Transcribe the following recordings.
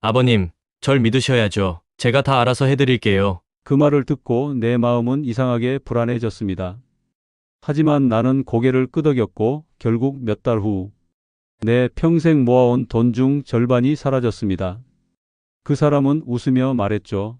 아버님, 절 믿으셔야죠. 제가 다 알아서 해드릴게요. 그 말을 듣고 내 마음은 이상하게 불안해졌습니다. 하지만 나는 고개를 끄덕였고 결국 몇 달 후 내 평생 모아온 돈 중 절반이 사라졌습니다. 그 사람은 웃으며 말했죠.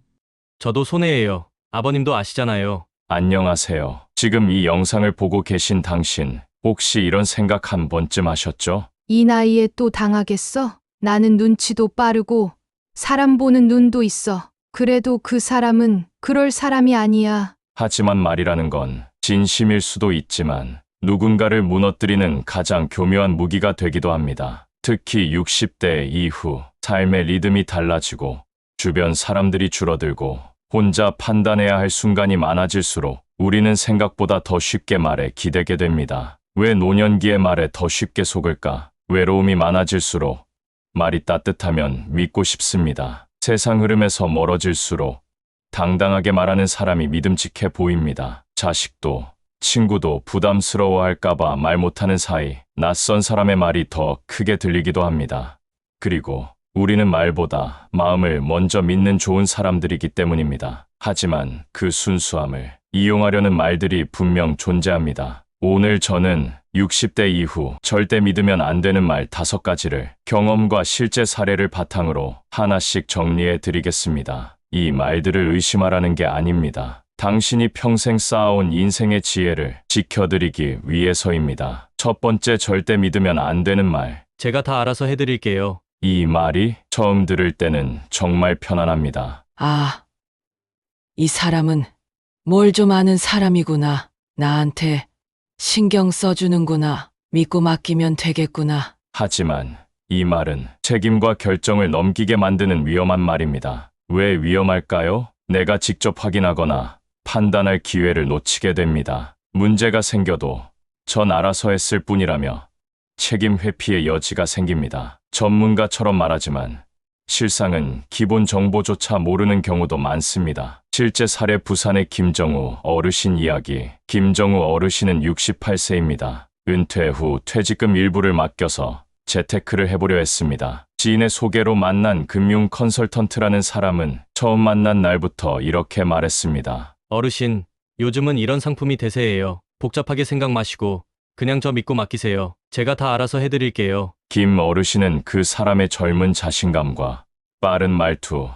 저도 손해예요. 아버님도 아시잖아요. 안녕하세요. 지금 이 영상을 보고 계신 당신, 혹시 이런 생각 한 번쯤 하셨죠? 이 나이에 또 당하겠어? 나는 눈치도 빠르고 사람 보는 눈도 있어. 그래도 그 사람은 그럴 사람이 아니야. 하지만 말이라는 건 진심일 수도 있지만 누군가를 무너뜨리는 가장 교묘한 무기가 되기도 합니다. 특히 60대 이후 삶의 리듬이 달라지고 주변 사람들이 줄어들고 혼자 판단해야 할 순간이 많아질수록 우리는 생각보다 더 쉽게 말에 기대게 됩니다. 왜 노년기의 말에 더 쉽게 속을까? 외로움이 많아질수록 말이 따뜻하면 믿고 싶습니다. 세상 흐름에서 멀어질수록 당당하게 말하는 사람이 믿음직해 보입니다. 자식도, 친구도 부담스러워할까봐 말 못하는 사이 낯선 사람의 말이 더 크게 들리기도 합니다. 그리고 우리는 말보다 마음을 먼저 믿는 좋은 사람들이기 때문입니다. 하지만 그 순수함을 이용하려는 말들이 분명 존재합니다. 오늘 저는 60대 이후 절대 믿으면 안 되는 말 다섯 가지를 경험과 실제 사례를 바탕으로 하나씩 정리해 드리겠습니다. 이 말들을 의심하라는 게 아닙니다. 당신이 평생 쌓아온 인생의 지혜를 지켜드리기 위해서입니다. 첫 번째 절대 믿으면 안 되는 말. 제가 다 알아서 해드릴게요. 이 말이 처음 들을 때는 정말 편안합니다. 아, 이 사람은 뭘 좀 아는 사람이구나. 나한테 신경 써주는구나. 믿고 맡기면 되겠구나. 하지만 이 말은 책임과 결정을 넘기게 만드는 위험한 말입니다. 왜 위험할까요? 내가 직접 확인하거나 판단할 기회를 놓치게 됩니다. 문제가 생겨도 전 알아서 했을 뿐이라며 책임 회피의 여지가 생깁니다. 전문가처럼 말하지만 실상은 기본 정보조차 모르는 경우도 많습니다. 실제 사례 부산의 김정우 어르신 이야기. 김정우 어르신은 68세입니다. 은퇴 후 퇴직금 일부를 맡겨서 재테크를 해보려 했습니다. 지인의 소개로 만난 금융 컨설턴트라는 사람은 처음 만난 날부터 이렇게 말했습니다. 어르신, 요즘은 이런 상품이 대세예요. 복잡하게 생각 마시고 그냥 저 믿고 맡기세요. 제가 다 알아서 해드릴게요. 김 어르신은 그 사람의 젊은 자신감과 빠른 말투,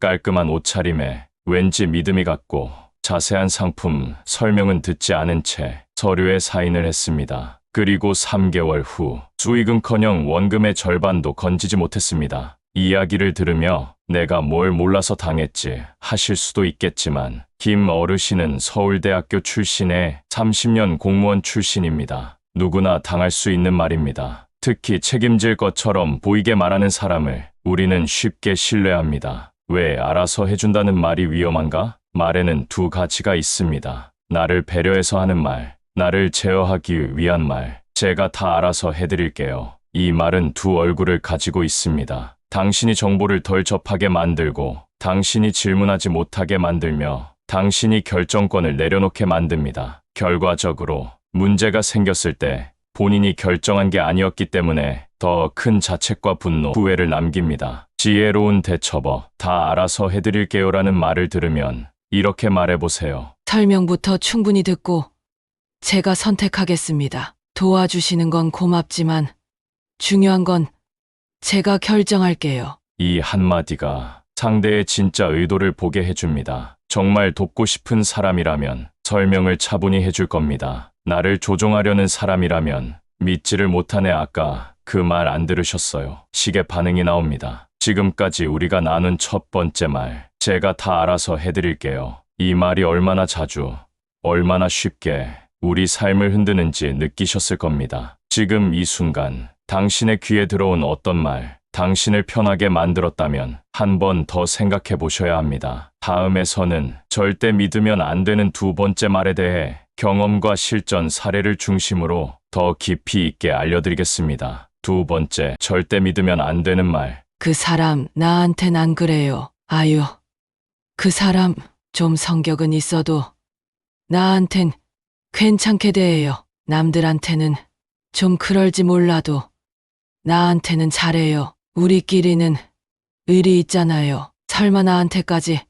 깔끔한 옷차림에 왠지 믿음이 갔고 자세한 상품 설명은 듣지 않은 채 서류에 사인을 했습니다. 그리고 3개월 후 수익은커녕 원금의 절반도 건지지 못했습니다. 이야기를 들으며 내가 뭘 몰라서 당했지 하실 수도 있겠지만 김 어르신은 서울대학교 출신의 30년 공무원 출신입니다. 누구나 당할 수 있는 말입니다. 특히 책임질 것처럼 보이게 말하는 사람을 우리는 쉽게 신뢰합니다. 왜 알아서 해준다는 말이 위험한가? 말에는 두 가지가 있습니다. 나를 배려해서 하는 말, 나를 제어하기 위한 말. 제가 다 알아서 해드릴게요. 이 말은 두 얼굴을 가지고 있습니다. 당신이 정보를 덜 접하게 만들고, 당신이 질문하지 못하게 만들며, 당신이 결정권을 내려놓게 만듭니다. 결과적으로 문제가 생겼을 때 본인이 결정한 게 아니었기 때문에 더 큰 자책과 분노, 후회를 남깁니다. 지혜로운 대처버, 다 알아서 해드릴게요 라는 말을 들으면 이렇게 말해보세요. 설명부터 충분히 듣고 제가 선택하겠습니다. 도와주시는 건 고맙지만 중요한 건 제가 결정할게요. 이 한마디가 상대의 진짜 의도를 보게 해줍니다. 정말 돕고 싶은 사람이라면 설명을 차분히 해줄 겁니다. 나를 조종하려는 사람이라면 믿지를 못하네 아까 그 말 안 들으셨어요. 식의 반응이 나옵니다. 지금까지 우리가 나눈 첫 번째 말, 제가 다 알아서 해드릴게요. 이 말이 얼마나 자주, 얼마나 쉽게 우리 삶을 흔드는지 느끼셨을 겁니다. 지금 이 순간, 당신의 귀에 들어온 어떤 말, 당신을 편하게 만들었다면 한 번 더 생각해 보셔야 합니다. 다음에서는 절대 믿으면 안 되는 두 번째 말에 대해 경험과 실전 사례를 중심으로 더 깊이 있게 알려드리겠습니다. 두 번째, 절대 믿으면 안 되는 말. 그 사람 나한텐 안 그래요. 아유. 그 사람 좀 성격은 있어도 나한텐 괜찮게 대해요. 남들한테는 좀 그럴지 몰라도 나한테는 잘해요. 우리끼리는 의리 있잖아요. 설마 나한테까지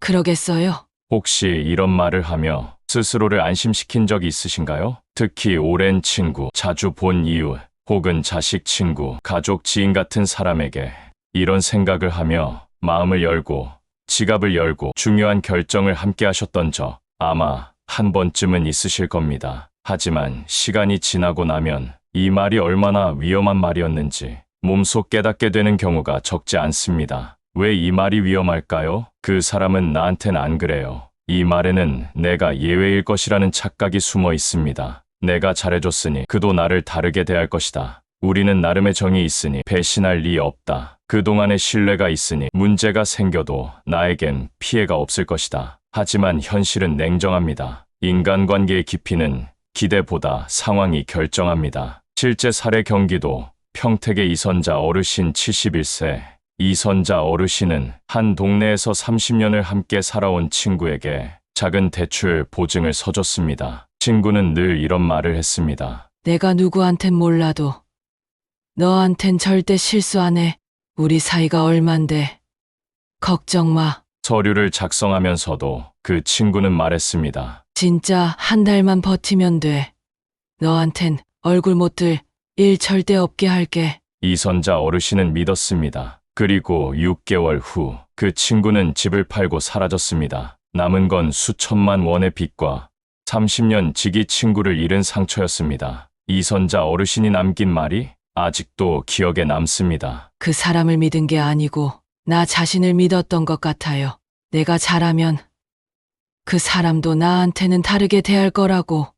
그러겠어요? 혹시 이런 말을 하며 스스로를 안심시킨 적이 있으신가요? 특히 오랜 친구, 자주 본 이웃, 혹은 자식 친구, 가족 지인 같은 사람에게 이런 생각을 하며 마음을 열고 지갑을 열고 중요한 결정을 함께 하셨던 적 아마 한 번쯤은 있으실 겁니다. 하지만 시간이 지나고 나면 이 말이 얼마나 위험한 말이었는지 몸소 깨닫게 되는 경우가 적지 않습니다. 왜 이 말이 위험할까요? 그 사람은 나한텐 안 그래요. 이 말에는 내가 예외일 것이라는 착각이 숨어 있습니다. 내가 잘해줬으니 그도 나를 다르게 대할 것이다. 우리는 나름의 정이 있으니 배신할 리 없다. 그동안의 신뢰가 있으니 문제가 생겨도 나에겐 피해가 없을 것이다. 하지만 현실은 냉정합니다. 인간관계의 깊이는 기대보다 상황이 결정합니다. 실제 사례 경기도 평택의 이선자 어르신 71세. 이선자 어르신은 한 동네에서 30년을 함께 살아온 친구에게 작은 대출 보증을 서줬습니다. 친구는 늘 이런 말을 했습니다. 내가 누구한텐 몰라도 너한텐 절대 실수 안 해. 우리 사이가 얼만데. 걱정 마. 서류를 작성하면서도 그 친구는 말했습니다. 진짜 한 달만 버티면 돼. 너한텐 얼굴 못들 일 절대 없게 할게. 이선자 어르신은 믿었습니다. 그리고 6개월 후 그 친구는 집을 팔고 사라졌습니다. 남은 건 수천만 원의 빚과 30년 지기 친구를 잃은 상처였습니다. 이선자 어르신이 남긴 말이 아직도 기억에 남습니다. 그 사람을 믿은 게 아니고 나 자신을 믿었던 것 같아요. 내가 잘하면 그 사람도 나한테는 다르게 대할 거라고.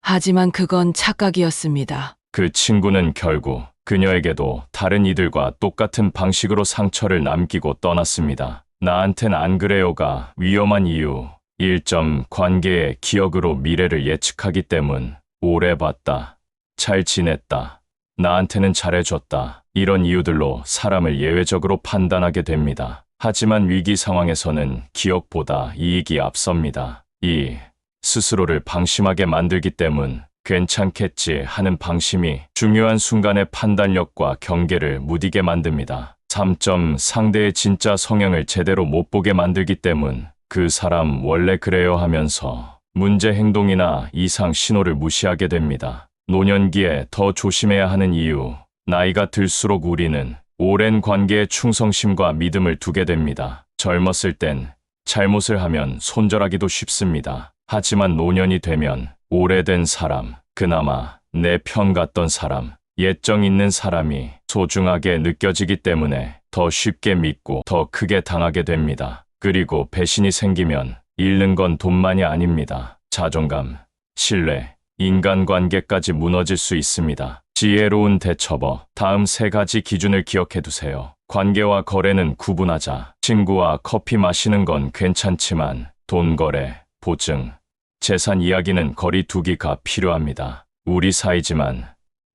하지만 그건 착각이었습니다. 그 친구는 결국 그녀에게도 다른 이들과 똑같은 방식으로 상처를 남기고 떠났습니다. 나한텐 안 그래요가 위험한 이유. 1점 관계의 기억으로 미래를 예측하기 때문. 오래 봤다. 잘 지냈다. 나한테는 잘해줬다. 이런 이유들로 사람을 예외적으로 판단하게 됩니다. 하지만 위기 상황에서는 기억보다 이익이 앞섭니다. 2. 스스로를 방심하게 만들기 때문 괜찮겠지 하는 방심이 중요한 순간의 판단력과 경계를 무디게 만듭니다. 3점 상대의 진짜 성향을 제대로 못 보게 만들기 때문 그 사람 원래 그래요 하면서 문제 행동이나 이상 신호를 무시하게 됩니다. 노년기에 더 조심해야 하는 이유 나이가 들수록 우리는 오랜 관계에 충성심과 믿음을 두게 됩니다. 젊었을 땐 잘못을 하면 손절하기도 쉽습니다. 하지만 노년이 되면 오래된 사람, 그나마 내 편 같던 사람, 예정 있는 사람이 소중하게 느껴지기 때문에 더 쉽게 믿고 더 크게 당하게 됩니다. 그리고 배신이 생기면 잃는 건 돈만이 아닙니다. 자존감, 신뢰, 인간관계까지 무너질 수 있습니다. 지혜로운 대처법. 다음 세 가지 기준을 기억해 두세요. 관계와 거래는 구분하자. 친구와 커피 마시는 건 괜찮지만 돈 거래, 보증, 재산 이야기는 거리 두기가 필요합니다. 우리 사이지만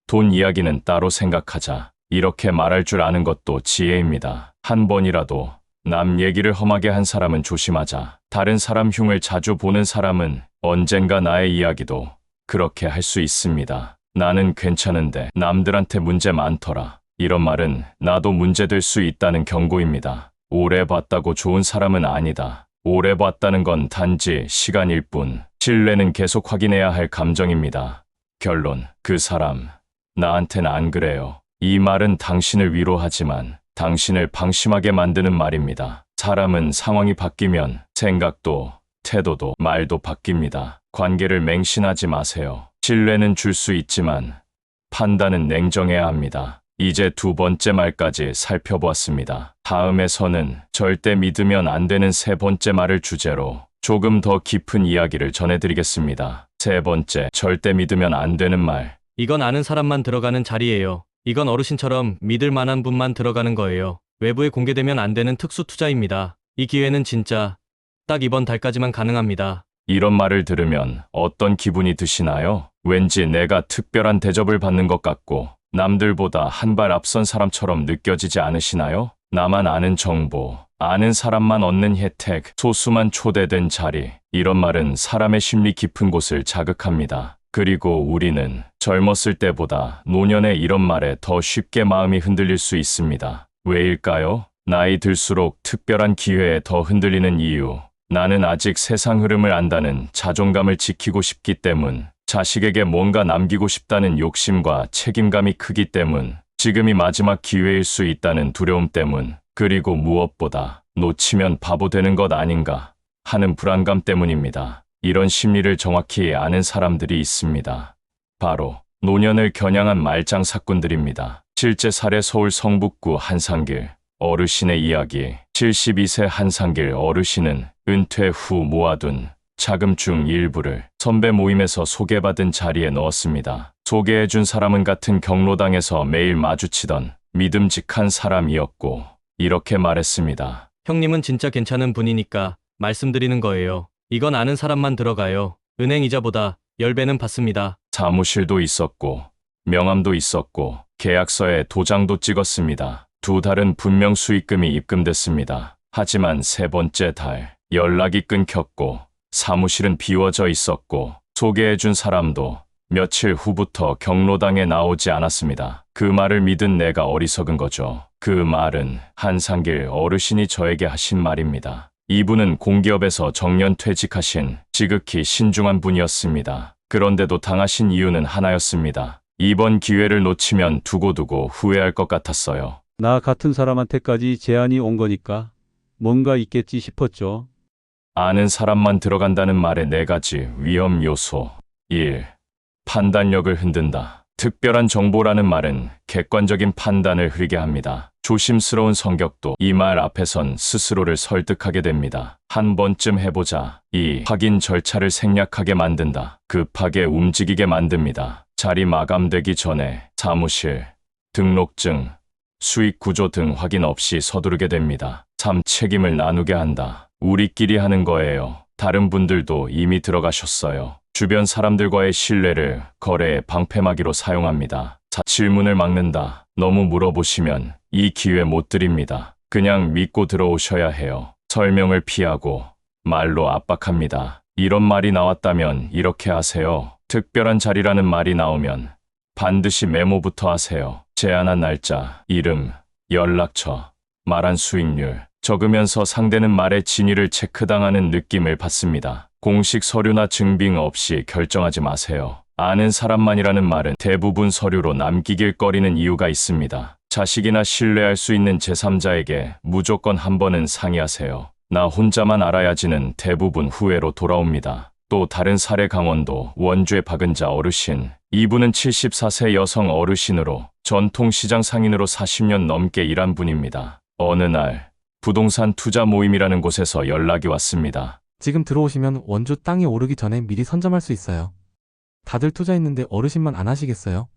돈 이야기는 따로 생각하자. 이렇게 말할 줄 아는 것도 지혜입니다. 한 번이라도 남 얘기를 험하게 한 사람은 조심하자. 다른 사람 흉을 자주 보는 사람은 언젠가 나의 이야기도 그렇게 할 수 있습니다. 나는 괜찮은데 남들한테 문제 많더라. 이런 말은 나도 문제될 수 있다는 경고입니다. 오래 봤다고 좋은 사람은 아니다. 오래 봤다는 건 단지 시간일 뿐. 신뢰는 계속 확인해야 할 감정입니다. 결론. 그 사람. 나한텐 안 그래요. 이 말은 당신을 위로하지만 당신을 방심하게 만드는 말입니다. 사람은 상황이 바뀌면 생각도, 태도도, 말도 바뀝니다. 관계를 맹신하지 마세요. 신뢰는 줄 수 있지만 판단은 냉정해야 합니다. 이제 두 번째 말까지 살펴보았습니다. 다음에서는 절대 믿으면 안 되는 세 번째 말을 주제로 조금 더 깊은 이야기를 전해드리겠습니다. 세 번째, 절대 믿으면 안 되는 말. 이건 아는 사람만 들어가는 자리예요. 이건 어르신처럼 믿을 만한 분만 들어가는 거예요. 외부에 공개되면 안 되는 특수 투자입니다. 이 기회는 진짜 딱 이번 달까지만 가능합니다. 이런 말을 들으면 어떤 기분이 드시나요? 왠지 내가 특별한 대접을 받는 것 같고 남들보다 한 발 앞선 사람처럼 느껴지지 않으시나요? 나만 아는 정보, 아는 사람만 얻는 혜택, 소수만 초대된 자리. 이런 말은 사람의 심리 깊은 곳을 자극합니다. 그리고 우리는 젊었을 때보다 노년의 이런 말에 더 쉽게 마음이 흔들릴 수 있습니다. 왜일까요? 나이 들수록 특별한 기회에 더 흔들리는 이유. 나는 아직 세상 흐름을 안다는 자존감을 지키고 싶기 때문, 자식에게 뭔가 남기고 싶다는 욕심과 책임감이 크기 때문, 지금이 마지막 기회일 수 있다는 두려움 때문, 그리고 무엇보다 놓치면 바보 되는 것 아닌가 하는 불안감 때문입니다. 이런 심리를 정확히 아는 사람들이 있습니다. 바로 노년을 겨냥한 말짱 사꾼들입니다. 실제 사례 서울 성북구 한상길 어르신의 이야기 72세 한상길 어르신은 은퇴 후 모아둔 자금 중 일부를 선배 모임에서 소개받은 자리에 넣었습니다. 소개해준 사람은 같은 경로당에서 매일 마주치던 믿음직한 사람이었고 이렇게 말했습니다. 형님은 진짜 괜찮은 분이니까 말씀드리는 거예요. 이건 아는 사람만 들어가요. 은행 이자보다 10배는 받습니다. 사무실도 있었고 명함도 있었고 계약서에 도장도 찍었습니다. 두 달은 분명 수익금이 입금됐습니다. 하지만 세 번째 달 연락이 끊겼고 사무실은 비워져 있었고 소개해준 사람도 며칠 후부터 경로당에 나오지 않았습니다. 그 말을 믿은 내가 어리석은 거죠. 그 말은 한상길 어르신이 저에게 하신 말입니다. 이분은 공기업에서 정년 퇴직하신 지극히 신중한 분이었습니다. 그런데도 당하신 이유는 하나였습니다. 이번 기회를 놓치면 두고두고 후회할 것 같았어요. 나 같은 사람한테까지 제안이 온 거니까 뭔가 있겠지 싶었죠. 아는 사람만 들어간다는 말의 네 가지 위험 요소. 1. 판단력을 흔든다. 특별한 정보라는 말은 객관적인 판단을 흐리게 합니다. 조심스러운 성격도 이 말 앞에선 스스로를 설득하게 됩니다. 한 번쯤 해보자. 2. 확인 절차를 생략하게 만든다. 급하게 움직이게 만듭니다. 자리 마감되기 전에 사무실, 등록증, 수익 구조 등 확인 없이 서두르게 됩니다. 3. 책임을 나누게 한다. 우리끼리 하는 거예요. 다른 분들도 이미 들어가셨어요. 주변 사람들과의 신뢰를 거래의 방패막이로 사용합니다. 4. 질문을 막는다. 너무 물어보시면 이 기회 못 드립니다. 그냥 믿고 들어오셔야 해요. 설명을 피하고 말로 압박합니다. 이런 말이 나왔다면 이렇게 하세요. 특별한 자리라는 말이 나오면 반드시 메모부터 하세요. 제안한 날짜, 이름, 연락처, 말한 수익률, 적으면서 상대는 말의 진위를 체크당하는 느낌을 받습니다. 공식 서류나 증빙 없이 결정하지 마세요. 아는 사람만이라는 말은 대부분 서류로 남기길 꺼리는 이유가 있습니다. 자식이나 신뢰할 수 있는 제3자에게 무조건 한 번은 상의하세요. 나 혼자만 알아야지는 대부분 후회로 돌아옵니다. 또 다른 사례 강원도 원주의 박은자 어르신. 이분은 74세 여성 어르신으로 전통시장 상인으로 40년 넘게 일한 분입니다. 어느 날 부동산 투자 모임이라는 곳에서 연락이 왔습니다. 지금 들어오시면 원주 땅이 오르기 전에 미리 선점할 수 있어요. 다들 투자했는데 어르신만 안 하시겠어요?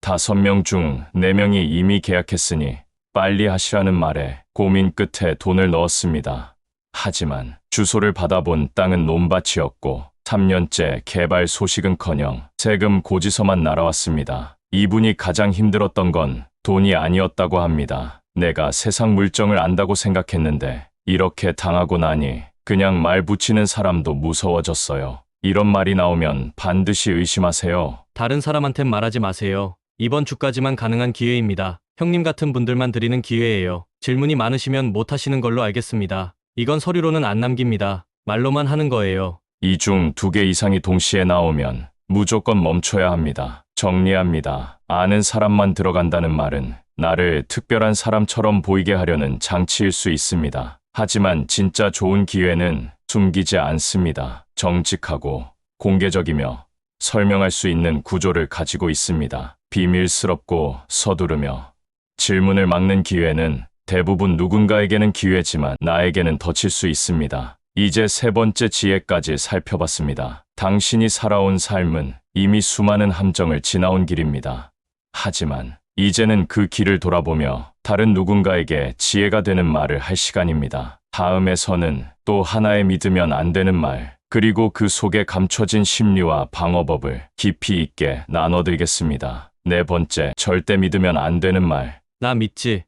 다섯 명 중 네명이 이미 계약했으니 빨리 하시라는 말에 고민 끝에 돈을 넣었습니다. 하지만 주소를 받아본 땅은 논밭이었고 3년째 개발 소식은커녕 세금 고지서만 날아왔습니다. 이분이 가장 힘들었던 건 돈이 아니었다고 합니다. 내가 세상 물정을 안다고 생각했는데 이렇게 당하고 나니 그냥 말 붙이는 사람도 무서워졌어요. 이런 말이 나오면 반드시 의심하세요. 다른 사람한텐 말하지 마세요. 이번 주까지만 가능한 기회입니다. 형님 같은 분들만 드리는 기회예요. 질문이 많으시면 못 하시는 걸로 알겠습니다. 이건 서류로는 안 남깁니다. 말로만 하는 거예요. 이 중 두 개 이상이 동시에 나오면 무조건 멈춰야 합니다. 정리합니다. 아는 사람만 들어간다는 말은 나를 특별한 사람처럼 보이게 하려는 장치일 수 있습니다. 하지만 진짜 좋은 기회는 숨기지 않습니다. 정직하고 공개적이며 설명할 수 있는 구조를 가지고 있습니다. 비밀스럽고 서두르며 질문을 막는 기회는 대부분 누군가에게는 기회지만 나에게는 덧칠 수 있습니다. 이제 세 번째 지혜까지 살펴봤습니다. 당신이 살아온 삶은 이미 수많은 함정을 지나온 길입니다. 하지만 이제는 그 길을 돌아보며 다른 누군가에게 지혜가 되는 말을 할 시간입니다. 다음에서는 또 하나의 믿으면 안 되는 말, 그리고 그 속에 감춰진 심리와 방어법을 깊이 있게 나눠드리겠습니다. 네 번째, 절대 믿으면 안 되는 말. 나 믿지?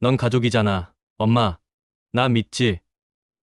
넌 가족이잖아. 엄마, 나 믿지?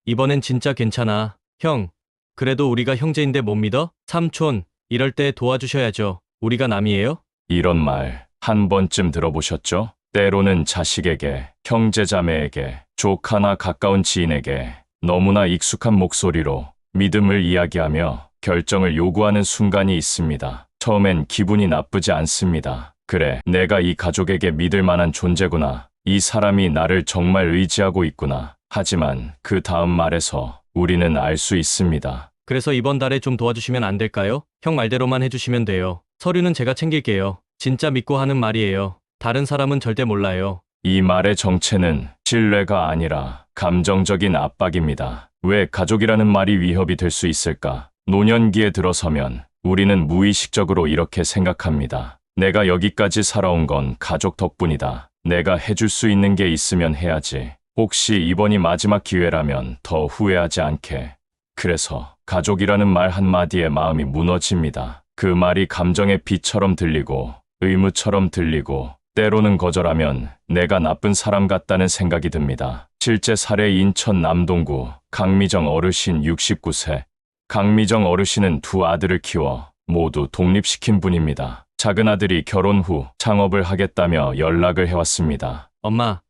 이번엔 진짜 괜찮아. 형, 그래도 우리가 형제인데 못 믿어? 삼촌, 이럴 때 도와주셔야죠. 우리가 남이에요? 이런 말 한 번쯤 들어보셨죠? 때로는 자식에게, 형제자매에게, 조카나 가까운 지인에게 너무나 익숙한 목소리로 믿음을 이야기하며 결정을 요구하는 순간이 있습니다. 처음엔 기분이 나쁘지 않습니다. 그래, 내가 이 가족에게 믿을 만한 존재구나. 이 사람이 나를 정말 의지하고 있구나. 하지만 그 다음 말에서 우리는 알 수 있습니다. 그래서 이번 달에 좀 도와주시면 안 될까요? 형 말대로만 해주시면 돼요. 서류는 제가 챙길게요. 진짜 믿고 하는 말이에요. 다른 사람은 절대 몰라요. 이 말의 정체는 신뢰가 아니라 감정적인 압박입니다. 왜 가족이라는 말이 위협이 될 수 있을까? 노년기에 들어서면 우리는 무의식적으로 이렇게 생각합니다. 내가 여기까지 살아온 건 가족 덕분이다. 내가 해줄 수 있는 게 있으면 해야지. 혹시 이번이 마지막 기회라면 더 후회하지 않게. 그래서 가족이라는 말 한마디에 마음이 무너집니다. 그 말이 감정의 비처럼 들리고 의무처럼 들리고 때로는 거절하면 내가 나쁜 사람 같다는 생각이 듭니다. 실제 사례 인천 남동구 강미정 어르신 69세. 강미정 어르신은 두 아들을 키워 모두 독립시킨 분입니다. 작은 아들이 결혼 후 창업을 하겠다며 연락을 해왔습니다. 엄마,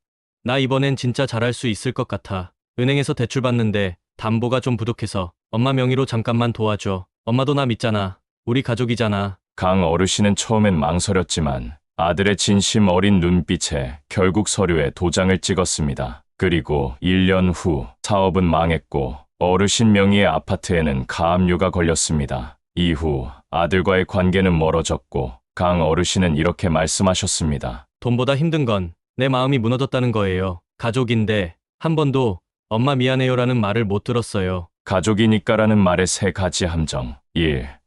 나 이번엔 진짜 잘할 수 있을 것 같아. 은행에서 대출 받는데 담보가 좀 부족해서 엄마 명의로 잠깐만 도와줘. 엄마도 나 믿잖아. 우리 가족이잖아. 강 어르신은 처음엔 망설였지만 아들의 진심 어린 눈빛에 결국 서류에 도장을 찍었습니다. 그리고 1년 후 사업은 망했고 어르신 명의의 아파트에는 가압류가 걸렸습니다. 이후 아들과의 관계는 멀어졌고 강 어르신은 이렇게 말씀하셨습니다. 돈보다 힘든 건 내 마음이 무너졌다는 거예요. 가족인데 한 번도 엄마 미안해요라는 말을 못 들었어요. 가족이니까라는 말의 세 가지 함정. 1.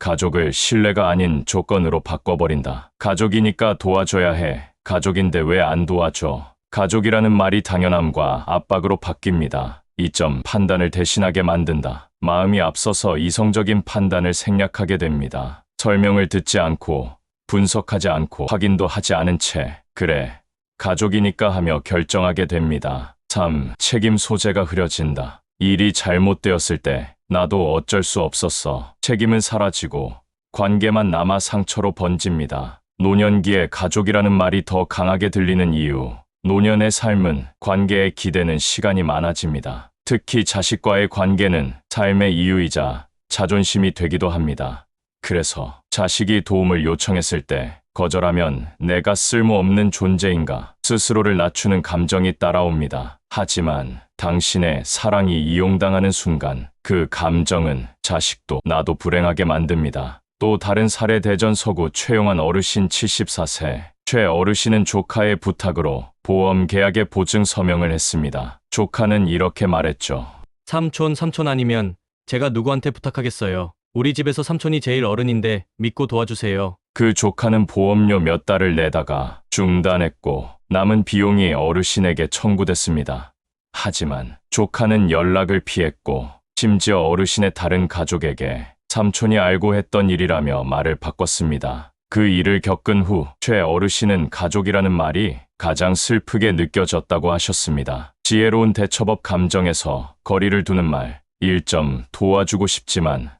가족을 신뢰가 아닌 조건으로 바꿔버린다. 가족이니까 도와줘야 해. 가족인데 왜 안 도와줘? 가족이라는 말이 당연함과 압박으로 바뀝니다. 2점 판단을 대신하게 만든다. 마음이 앞서서 이성적인 판단을 생략하게 됩니다. 설명을 듣지 않고 분석하지 않고 확인도 하지 않은 채 그래 가족이니까 하며 결정하게 됩니다. 3. 책임 소재가 흐려진다. 일이 잘못되었을 때 나도 어쩔 수 없었어. 책임은 사라지고 관계만 남아 상처로 번집니다. 노년기에 가족이라는 말이 더 강하게 들리는 이유. 노년의 삶은 관계에 기대는 시간이 많아집니다. 특히 자식과의 관계는 삶의 이유이자 자존심이 되기도 합니다. 그래서 자식이 도움을 요청했을 때 거절하면 내가 쓸모없는 존재인가 스스로를 낮추는 감정이 따라옵니다. 하지만 당신의 사랑이 이용당하는 순간 그 감정은 자식도 나도 불행하게 만듭니다. 또 다른 사례 대전 서구 최용환 어르신 74세. 최 어르신은 조카의 부탁으로 보험 계약의 보증 서명을 했습니다. 조카는 이렇게 말했죠. 삼촌, 삼촌 아니면 제가 누구한테 부탁하겠어요. 우리 집에서 삼촌이 제일 어른인데 믿고 도와주세요. 그 조카는 보험료 몇 달을 내다가 중단했고 남은 비용이 어르신에게 청구됐습니다. 하지만 조카는 연락을 피했고 심지어 어르신의 다른 가족에게 삼촌이 알고 했던 일이라며 말을 바꿨습니다. 그 일을 겪은 후 최 어르신은 가족이라는 말이 가장 슬프게 느껴졌다고 하셨습니다. 지혜로운 대처법 감정에서 거리를 두는 말 1점 도와주고 싶지만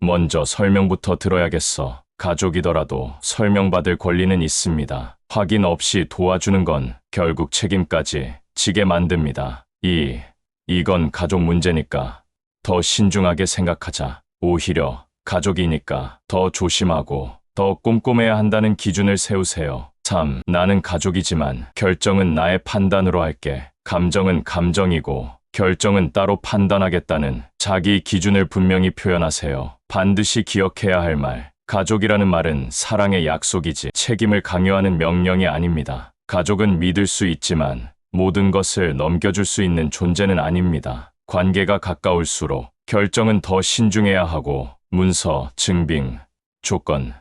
먼저 설명부터 들어야겠어. 가족이더라도 설명받을 권리는 있습니다. 확인 없이 도와주는 건 결국 책임까지 지게 만듭니다. 2. 이건 가족 문제니까 더 신중하게 생각하자. 오히려 가족이니까 더 조심하고 더 꼼꼼해야 한다는 기준을 세우세요. 3. 나는 가족이지만 결정은 나의 판단으로 할게. 감정은 감정이고 결정은 따로 판단하겠다는 자기 기준을 분명히 표현하세요. 반드시 기억해야 할 말. 가족이라는 말은 사랑의 약속이지 책임을 강요하는 명령이 아닙니다. 가족은 믿을 수 있지만 모든 것을 넘겨줄 수 있는 존재는 아닙니다. 관계가 가까울수록 결정은 더 신중해야 하고 문서, 증빙, 조건,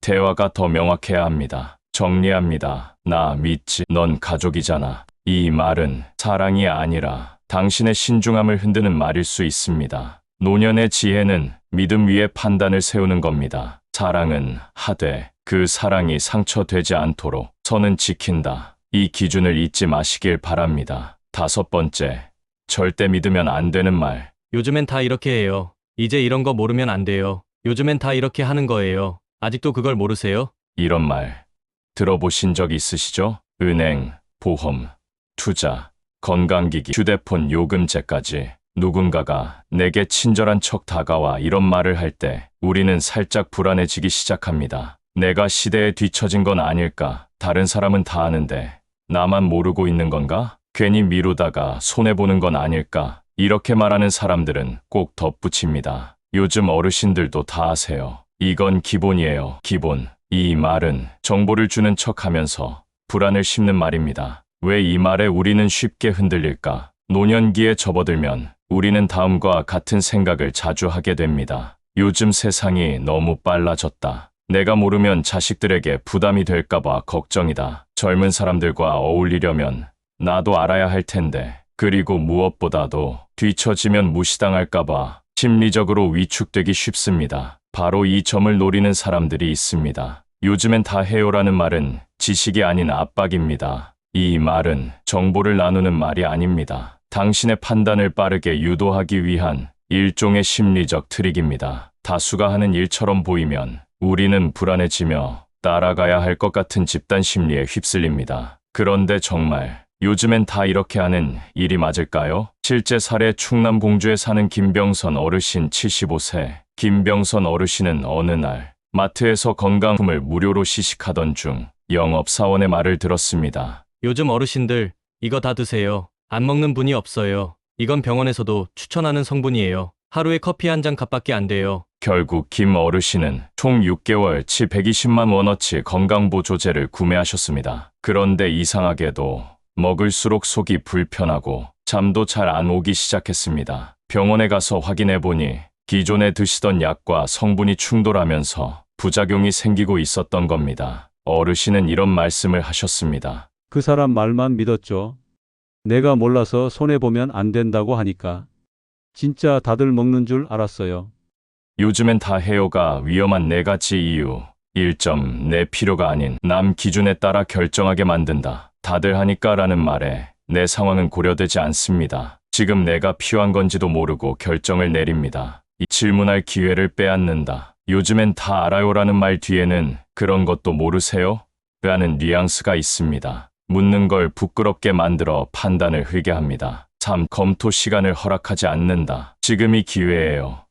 대화가 더 명확해야 합니다. 정리합니다. 나 믿지. 넌 가족이잖아. 이 말은 사랑이 아니라 당신의 신중함을 흔드는 말일 수 있습니다. 노년의 지혜는 믿음 위에 판단을 세우는 겁니다. 사랑은 하되 그 사랑이 상처되지 않도록 선은 지킨다. 이 기준을 잊지 마시길 바랍니다. 다섯 번째, 절대 믿으면 안 되는 말. 요즘엔 다 이렇게 해요. 이제 이런 거 모르면 안 돼요. 요즘엔 다 이렇게 하는 거예요. 아직도 그걸 모르세요? 이런 말 들어보신 적 있으시죠? 은행, 보험, 투자, 건강기기, 휴대폰 요금제까지 누군가가 내게 친절한 척 다가와 이런 말을 할 때 우리는 살짝 불안해지기 시작합니다. 내가 시대에 뒤처진 건 아닐까? 다른 사람은 다 아는데 나만 모르고 있는 건가? 괜히 미루다가 손해보는 건 아닐까? 이렇게 말하는 사람들은 꼭 덧붙입니다. 요즘 어르신들도 다 아세요. 이건 기본이에요. 기본. 이 말은 정보를 주는 척 하면서 불안을 심는 말입니다. 왜 이 말에 우리는 쉽게 흔들릴까? 노년기에 접어들면 우리는 다음과 같은 생각을 자주 하게 됩니다. 요즘 세상이 너무 빨라졌다. 내가 모르면 자식들에게 부담이 될까봐 걱정이다. 젊은 사람들과 어울리려면 나도 알아야 할 텐데. 그리고 무엇보다도 뒤처지면 무시당할까봐 심리적으로 위축되기 쉽습니다. 바로 이 점을 노리는 사람들이 있습니다. 요즘엔 다 해요라는 말은 지식이 아닌 압박입니다. 이 말은 정보를 나누는 말이 아닙니다. 당신의 판단을 빠르게 유도하기 위한 일종의 심리적 트릭입니다. 다수가 하는 일처럼 보이면 우리는 불안해지며 따라가야 할 것 같은 집단 심리에 휩쓸립니다. 그런데 정말 요즘엔 다 이렇게 하는 일이 맞을까요? 실제 사례 충남 공주에 사는 김병선 어르신 75세. 김병선 어르신은 어느 날 마트에서 건강품을 무료로 시식하던 중 영업사원의 말을 들었습니다. 요즘 어르신들 이거 다 드세요. 안 먹는 분이 없어요. 이건 병원에서도 추천하는 성분이에요. 하루에 커피 한 잔 값밖에 안 돼요. 결국 김 어르신은 총 6개월치 120만 원어치 건강보조제를 구매하셨습니다. 그런데 이상하게도 먹을수록 속이 불편하고 잠도 잘 안 오기 시작했습니다. 병원에 가서 확인해 보니 기존에 드시던 약과 성분이 충돌하면서 부작용이 생기고 있었던 겁니다. 어르신은 이런 말씀을 하셨습니다. 그 사람 말만 믿었죠. 내가 몰라서 손해보면 안 된다고 하니까. 진짜 다들 먹는 줄 알았어요. 요즘엔 다 해요가 위험한 네 가지 이유. 1점, 내 필요가 아닌 남 기준에 따라 결정하게 만든다. 다들 하니까라는 말에 내 상황은 고려되지 않습니다. 지금 내가 필요한 건지도 모르고 결정을 내립니다. 이 질문할 기회를 빼앗는다. 요즘엔 다 알아요라는 말 뒤에는 그런 것도 모르세요? 라는 뉘앙스가 있습니다. 묻는 걸 부끄럽게 만들어 판단을 흐게 합니다. 3. 검토 시간을 허락하지 않는다. 지금이 기회예요.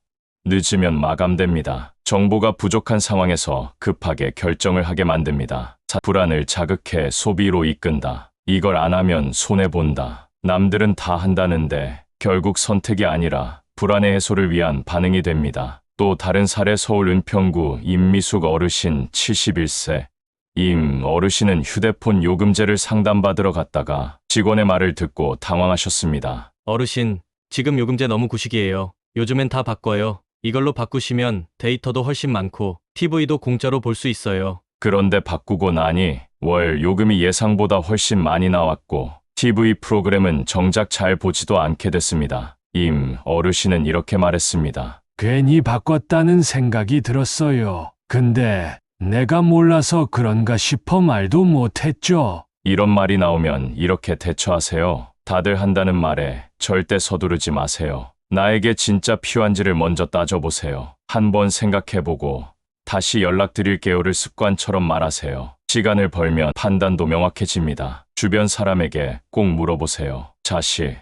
늦으면 마감됩니다. 정보가 부족한 상황에서 급하게 결정을 하게 만듭니다. 자, 불안을 자극해 소비로 이끈다. 이걸 안 하면 손해본다. 남들은 다 한다는데 결국 선택이 아니라 불안의 해소를 위한 반응이 됩니다. 또 다른 사례 서울 은평구 임미숙 어르신 71세. 임 어르신은 휴대폰 요금제를 상담받으러 갔다가 직원의 말을 듣고 당황하셨습니다. 어르신, 지금 요금제 너무 구식이에요. 요즘엔 다 바꿔요. 이걸로 바꾸시면 데이터도 훨씬 많고 TV도 공짜로 볼 수 있어요. 그런데 바꾸고 나니 월 요금이 예상보다 훨씬 많이 나왔고 TV 프로그램은 정작 잘 보지도 않게 됐습니다. 임 어르신은 이렇게 말했습니다. 괜히 바꿨다는 생각이 들었어요. 근데 내가 몰라서 그런가 싶어 말도 못했죠. 이런 말이 나오면 이렇게 대처하세요. 다들 한다는 말에 절대 서두르지 마세요. 나에게 진짜 필요한지를 먼저 따져보세요. 한번 생각해보고 다시 연락드릴게요를 습관처럼 말하세요. 시간을 벌면 판단도 명확해집니다. 주변 사람에게 꼭 물어보세요. 자식,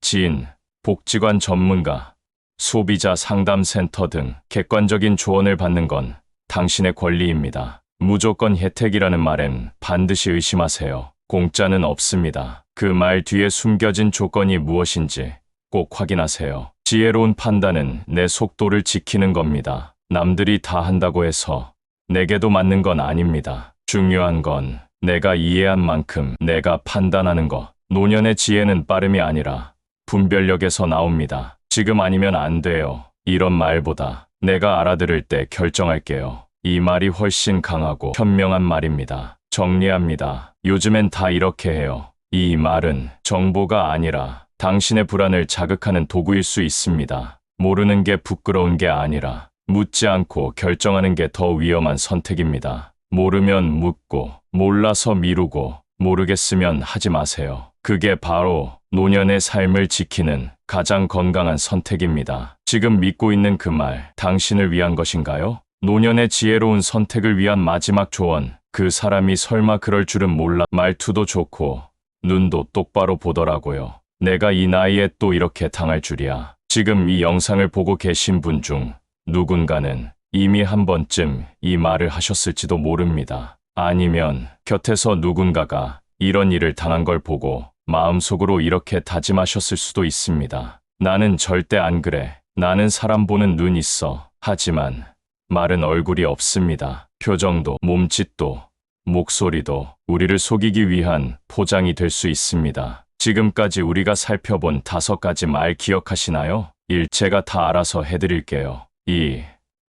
지인, 복지관 전문가, 소비자 상담센터 등 객관적인 조언을 받는 건 당신의 권리입니다. 무조건 혜택이라는 말엔 반드시 의심하세요. 공짜는 없습니다. 그 말 뒤에 숨겨진 조건이 무엇인지 꼭 확인하세요. 지혜로운 판단은 내 속도를 지키는 겁니다. 남들이 다 한다고 해서 내게도 맞는 건 아닙니다. 중요한 건 내가 이해한 만큼 내가 판단하는 것. 노년의 지혜는 빠름이 아니라 분별력에서 나옵니다. 지금 아니면 안 돼요. 이런 말보다 내가 알아들을 때 결정할게요. 이 말이 훨씬 강하고 현명한 말입니다. 정리합니다. 요즘엔 다 이렇게 해요. 이 말은 정보가 아니라 당신의 불안을 자극하는 도구일 수 있습니다. 모르는 게 부끄러운 게 아니라 묻지 않고 결정하는 게 더 위험한 선택입니다. 모르면 묻고, 몰라서 미루고, 모르겠으면 하지 마세요. 그게 바로 노년의 삶을 지키는 가장 건강한 선택입니다. 지금 믿고 있는 그 말, 당신을 위한 것인가요? 노년의 지혜로운 선택을 위한 마지막 조언, 그 사람이 설마 그럴 줄은 몰라 말투도 좋고 눈도 똑바로 보더라고요. 내가 이 나이에 또 이렇게 당할 줄이야. 지금 이 영상을 보고 계신 분 중 누군가는 이미 한 번쯤 이 말을 하셨을지도 모릅니다. 아니면 곁에서 누군가가 이런 일을 당한 걸 보고 마음속으로 이렇게 다짐하셨을 수도 있습니다. 나는 절대 안 그래. 나는 사람 보는 눈 있어. 하지만 말은 얼굴이 없습니다. 표정도, 몸짓도, 목소리도 우리를 속이기 위한 포장이 될 수 있습니다. 지금까지 우리가 살펴본 다섯 가지 말 기억하시나요? 1. 제가 다 알아서 해드릴게요. 2.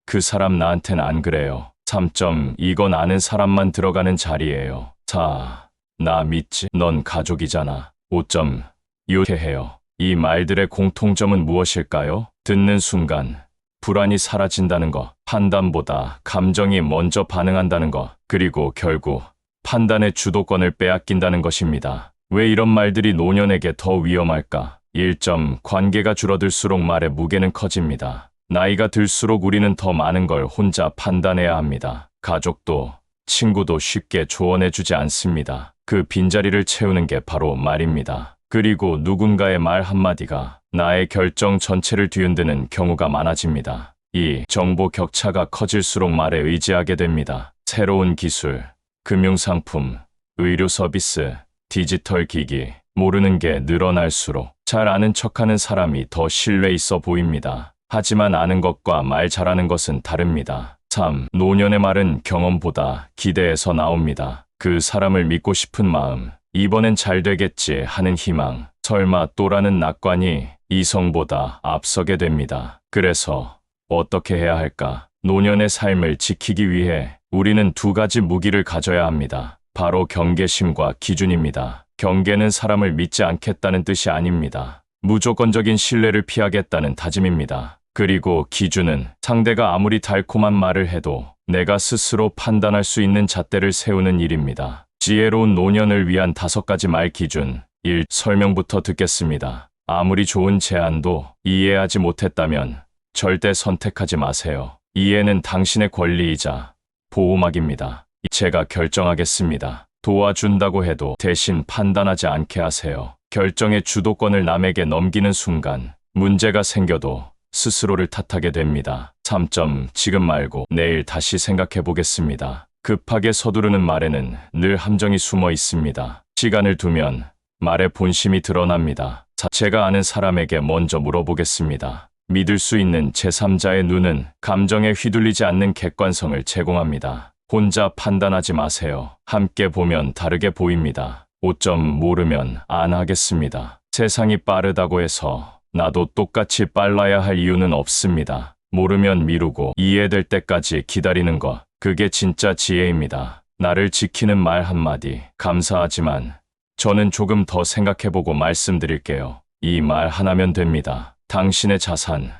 그 사람 나한텐 안 그래요. 3점 이건 아는 사람만 들어가는 자리예요. 4. 나 믿지? 넌 가족이잖아. 5점 유쾌해요. 이 말들의 공통점은 무엇일까요? 듣는 순간 불안이 사라진다는 것, 판단보다 감정이 먼저 반응한다는 것, 그리고 결국 판단의 주도권을 빼앗긴다는 것입니다. 왜 이런 말들이 노년에게 더 위험할까? 1점 관계가 줄어들수록 말의 무게는 커집니다. 나이가 들수록 우리는 더 많은 걸 혼자 판단해야 합니다. 가족도 친구도 쉽게 조언해주지 않습니다. 그 빈자리를 채우는 게 바로 말입니다. 그리고 누군가의 말 한마디가 나의 결정 전체를 뒤흔드는 경우가 많아집니다. 이 정보 격차가 커질수록 말에 의지하게 됩니다. 새로운 기술, 금융상품, 의료 서비스, 디지털 기기, 모르는 게 늘어날수록 잘 아는 척하는 사람이 더 신뢰 있어 보입니다. 하지만 아는 것과 말 잘하는 것은 다릅니다. 3. 노년의 말은 경험보다 기대에서 나옵니다. 그 사람을 믿고 싶은 마음, 이번엔 잘 되겠지 하는 희망, 설마 또라는 낙관이 이성보다 앞서게 됩니다. 그래서 어떻게 해야 할까? 노년의 삶을 지키기 위해 우리는 두 가지 무기를 가져야 합니다. 바로 경계심과 기준입니다. 경계는 사람을 믿지 않겠다는 뜻이 아닙니다. 무조건적인 신뢰를 피하겠다는 다짐입니다. 그리고 기준은 상대가 아무리 달콤한 말을 해도 내가 스스로 판단할 수 있는 잣대를 세우는 일입니다. 지혜로운 노년을 위한 다섯 가지 말 기준. 1. 설명부터 듣겠습니다. 아무리 좋은 제안도 이해하지 못했다면 절대 선택하지 마세요. 이해는 당신의 권리이자 보호막입니다. 제가 결정하겠습니다. 도와준다고 해도 대신 판단하지 않게 하세요. 결정의 주도권을 남에게 넘기는 순간 문제가 생겨도 스스로를 탓하게 됩니다. 3점 지금 말고 내일 다시 생각해 보겠습니다. 급하게 서두르는 말에는 늘 함정이 숨어 있습니다. 시간을 두면 말의 본심이 드러납니다. 자, 제가 아는 사람에게 먼저 물어보겠습니다. 믿을 수 있는 제3자의 눈은 감정에 휘둘리지 않는 객관성을 제공합니다. 혼자 판단하지 마세요. 함께 보면 다르게 보입니다. 5점 모르면 안 하겠습니다. 세상이 빠르다고 해서 나도 똑같이 빨라야 할 이유는 없습니다. 모르면 미루고 이해될 때까지 기다리는 것. 그게 진짜 지혜입니다. 나를 지키는 말 한마디. 감사하지만 저는 조금 더 생각해보고 말씀드릴게요. 이 말 하나면 됩니다. 당신의 자산,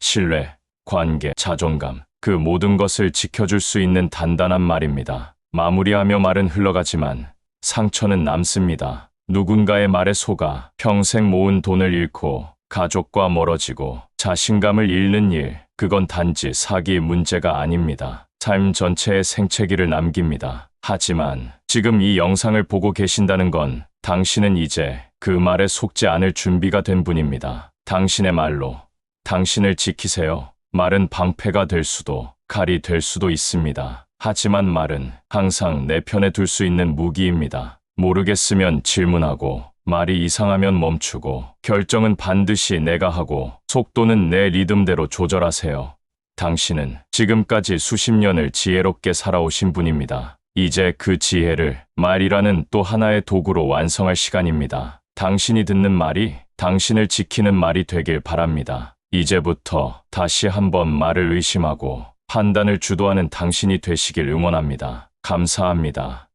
신뢰, 관계, 자존감, 그 모든 것을 지켜줄 수 있는 단단한 말입니다. 마무리하며 말은 흘러가지만 상처는 남습니다. 누군가의 말에 속아 평생 모은 돈을 잃고 가족과 멀어지고 자신감을 잃는 일, 그건 단지 사기의 문제가 아닙니다. 삶 전체에 생채기를 남깁니다. 하지만 지금 이 영상을 보고 계신다는 건 당신은 이제 그 말에 속지 않을 준비가 된 분입니다. 당신의 말로 당신을 지키세요. 말은 방패가 될 수도 칼이 될 수도 있습니다. 하지만 말은 항상 내 편에 둘 수 있는 무기입니다. 모르겠으면 질문하고 말이 이상하면 멈추고 결정은 반드시 내가 하고 속도는 내 리듬대로 조절하세요. 당신은 지금까지 수십 년을 지혜롭게 살아오신 분입니다. 이제 그 지혜를 말이라는 또 하나의 도구로 완성할 시간입니다. 당신이 듣는 말이 당신을 지키는 말이 되길 바랍니다. 이제부터 다시 한번 말을 의심하고 판단을 주도하는 당신이 되시길 응원합니다. 감사합니다.